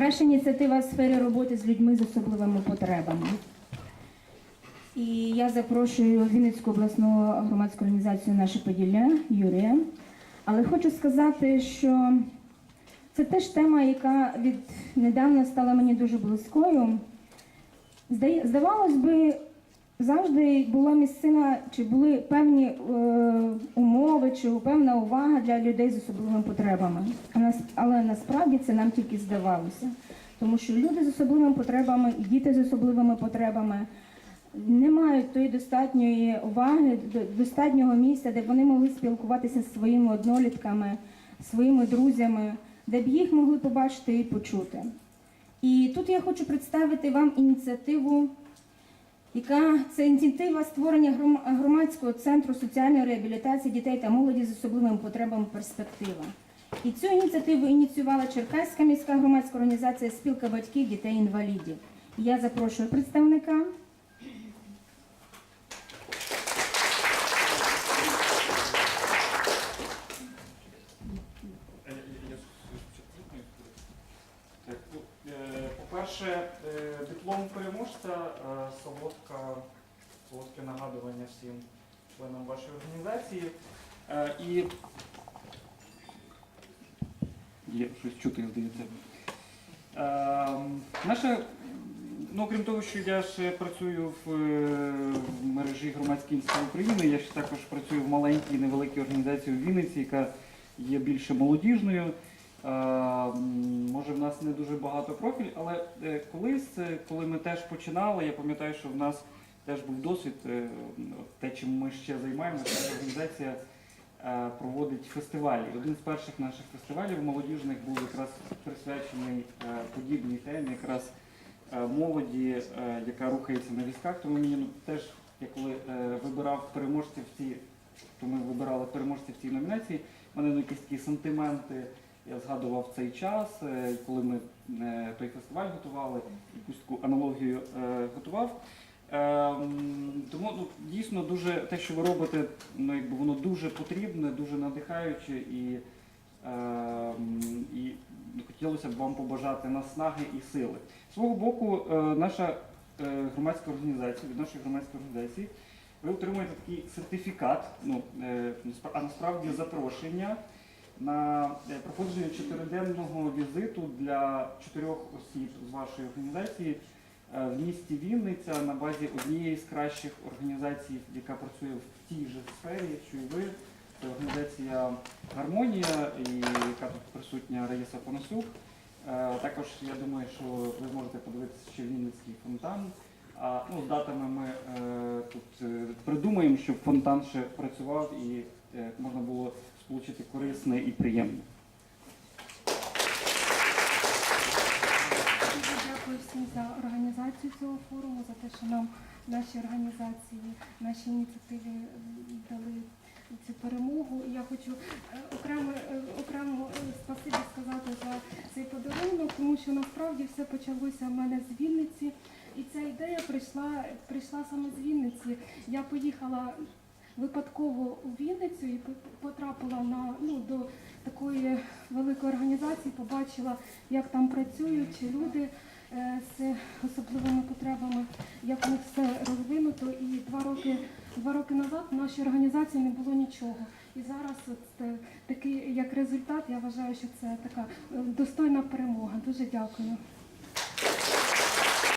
Краща ініціатива в сфері роботи з людьми з особливими потребами. І я запрошую Вінницьку обласну громадську організацію Наше Поділля Юрія. Але хочу сказати, що це теж тема, яка від недавно стала мені дуже близькою. Здавалось би, завжди була місцина, чи були певні е, умови, чи певна увага для людей з особливими потребами. Але насправді це нам тільки здавалося. Тому що люди з особливими потребами і діти з особливими потребами не мають тої достатньої уваги, до- достатнього місця, де вони могли спілкуватися зі своїми однолітками, своїми друзями, де б їх могли побачити і почути. І тут я хочу представити вам ініціативу, яка це ініціатива створення громадського центру соціальної реабілітації дітей та молоді з особливими потребами перспектива. І цю ініціативу ініціювала Черкаська міська громадська організація Спілка батьків дітей-інвалідів. Я запрошую представника. Е, я- я спочатку не скажу. Так, ну, е, По-перше, е, диплом переможця, е, солодка, солодке нагадування всім членам вашої організації. Е, І є щось чути, здається. Наша, ну окрім того, що я ще працюю в мережі громадської ініціативи України, я ще також працюю в маленькій невеликій організації у Вінниці, яка є більше молодіжною. Е, Може, в нас не дуже багато профіль, але е, колись, е, коли ми теж починали, я пам'ятаю, що в нас теж був досвід, те, чим ми ще займаємося, організація проводить фестивалі. Один з перших наших фестивалів молодіжних був якраз присвячений подібній темі, якраз молоді, яка рухається на візках. Тому мені ну, теж, я коли вибирав переможців в цій, то ми вибирали переможців в цій номінації, в мене ну, якісь такі сантименти. Я згадував цей час, е, коли ми е, той фестиваль готували, якусь таку аналогію е, готував. Е, Тому ну, дійсно дуже те, що ви робите, ну, якби воно дуже потрібне, дуже надихаюче і, е, і ну, хотілося б вам побажати наснаги і сили. З свого боку, наша громадська організація, від нашої громадської організації, ви отримуєте такий сертифікат, ну, а насправді запрошення на е, проходження чотириденного візиту для чотирьох осіб з вашої організації е, в місті Вінниця на базі однієї з кращих організацій, яка працює в тій же сфері, що і ви. Це організація Гармонія, яка тут присутня Раїса Понасюк. Е, Також я думаю, що ви зможете подивитися ще Вінницький фонтан. А ну, з датами ми тут придумаємо, щоб фонтан ще працював і можна сполучити корисне і приємне. Дуже дякую всім за організацію цього форуму, за те, що нам наші організації, наші ініціативи дали цю перемогу. Я хочу е, окремо, е, окремо е, спасибі сказати за цей подарунок, тому що насправді все почалося в мене з Вінниці. І ця ідея прийшла, прийшла саме з Вінниці. Я поїхала випадково у Вінницю і потрапила на ну до такої великої організації, побачила, як там працюють люди е, з особливими потребами, як у них все розвинуто. І два роки, два роки назад в нашій організації не було нічого. І зараз от такий як результат, я вважаю, що це така е, достойна перемога. Дуже дякую.